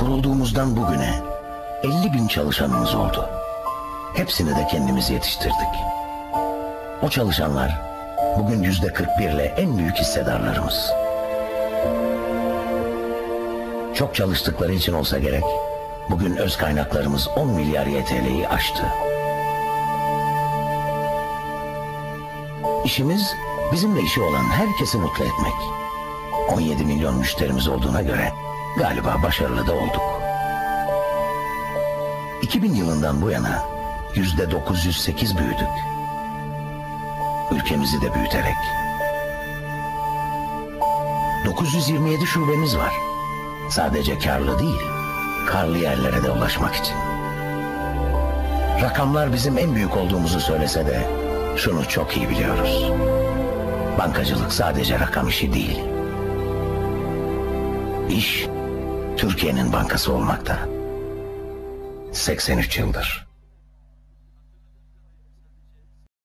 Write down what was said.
Kurulduğumuzdan bugüne 50 bin çalışanımız oldu. Hepsini de kendimiz yetiştirdik. O çalışanlar bugün yüzde 41 ile en büyük hissedarlarımız. Çok çalıştıkları için olsa gerek, bugün öz kaynaklarımız 10 milyar YTL'yi aştı. İşimiz bizimle işi olan herkesi mutlu etmek. 17 milyon müşterimiz olduğuna göre galiba başarılı da olduk. 2000 yılından bu yana yüzde 908 büyüdük. Ülkemizi de büyüterek. 927 şubemiz var. Sadece karlı değil, karlı yerlere de ulaşmak için. Rakamlar bizim en büyük olduğumuzu söylese de şunu çok iyi biliyoruz. Bankacılık sadece rakam işi değil. İş Türkiye'nin bankası olmakta. 83 yıldır.